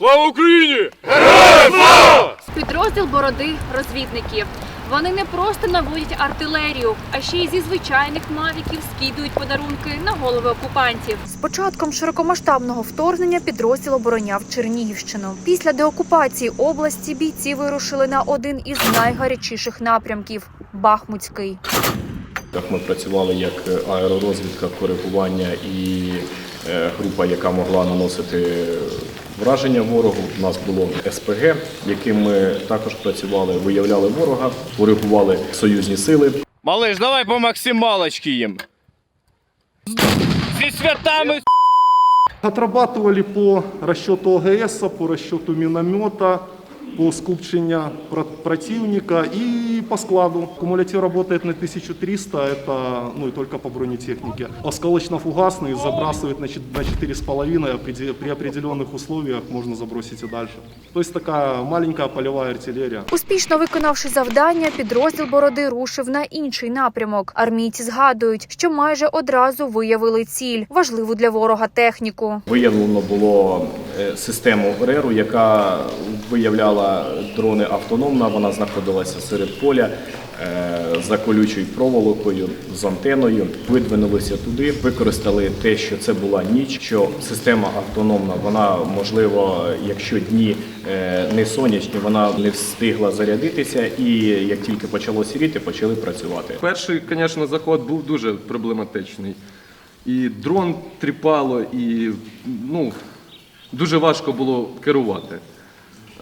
Слава Україні! Підрозділ бороди розвідників. Вони не просто наводять артилерію, а ще й зі звичайних мавіків скидують подарунки на голови окупантів. З початком широкомасштабного вторгнення підрозділ обороняв Чернігівщину. Після деокупації області бійці вирушили на один із найгарячіших напрямків Бахмутський. Так ми працювали як аеророзвідка, коригування і е, група, яка могла наносити враження ворогу. У нас було СПГ, яким ми також працювали, виявляли ворога, коригували союзні сили. Малиш, давай по максималочки їм. Зі святами! Отрабатывали по расчету ОГС, по расчету миномета, по скупчению про- противника и по складу. Кумулятив работает на 1300, это ну и только по бронетехнике. Осколочно-фугасный забрасывает на чет- на 4,5, опреде- при определенных условиях можно забросить и дальше. То есть такая маленькая полевая артиллерия. Успішно виконавши завдання, підрозділ бороди рушив на інший напрямок. Армійці згадують, що майже одразу виявили ціль важливу для ворога техніку. Виявлено було е, систему РЕРу, яка виявляла дрони автономно. Вона знаходилася серед поля е, за колючою проволокою з антеною. Видвинулися туди, використали те, що це була ніч. Що система автономна, вона можливо, якщо дні е, не сонячні, вона не встигла зарядитися, і як тільки почало сіріти, почали працювати. Перший, звісно, заход був дуже проблематичний. І дрон тріпало, і ну, дуже важко було керувати.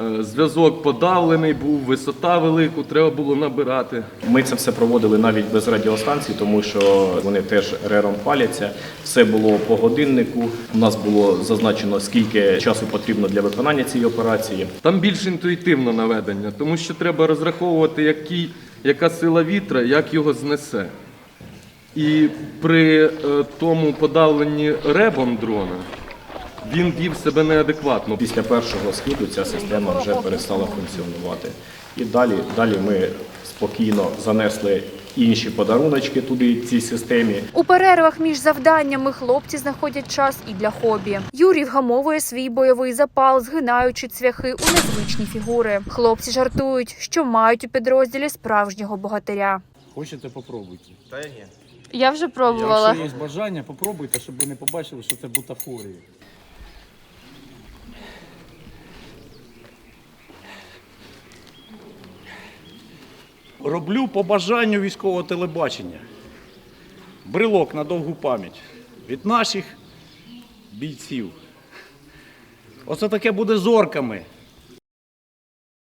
Е, Зв'язок подавлений був, висота велику, треба було набирати. Ми це все проводили навіть без радіостанцій, тому що вони теж рером паляться. Все було по годиннику. У нас було зазначено, скільки часу потрібно для виконання цієї операції. Там більш інтуїтивно наведення, тому що треба розраховувати, який, яка сила вітра, як його знесе. І при е, тому подавленні ребом дрона він вів себе неадекватно. Після першого скиду ця система вже перестала функціонувати. І далі, далі ми спокійно занесли інші подаруночки туди цій системі. У перервах між завданнями хлопці знаходять час і для хобі. Юрій вгамовує свій бойовий запал, згинаючи цвяхи у незвичні фігури. Хлопці жартують, що мають у підрозділі справжнього богатиря. Хочете, попробуйте. Та ні. Я вже пробувала. Якщо є бажання, попробуйте, щоб ви не побачили, що це бутафорія. Роблю по бажанню військового телебачення. Брелок на довгу пам'ять від наших бійців. Оце таке буде з орками.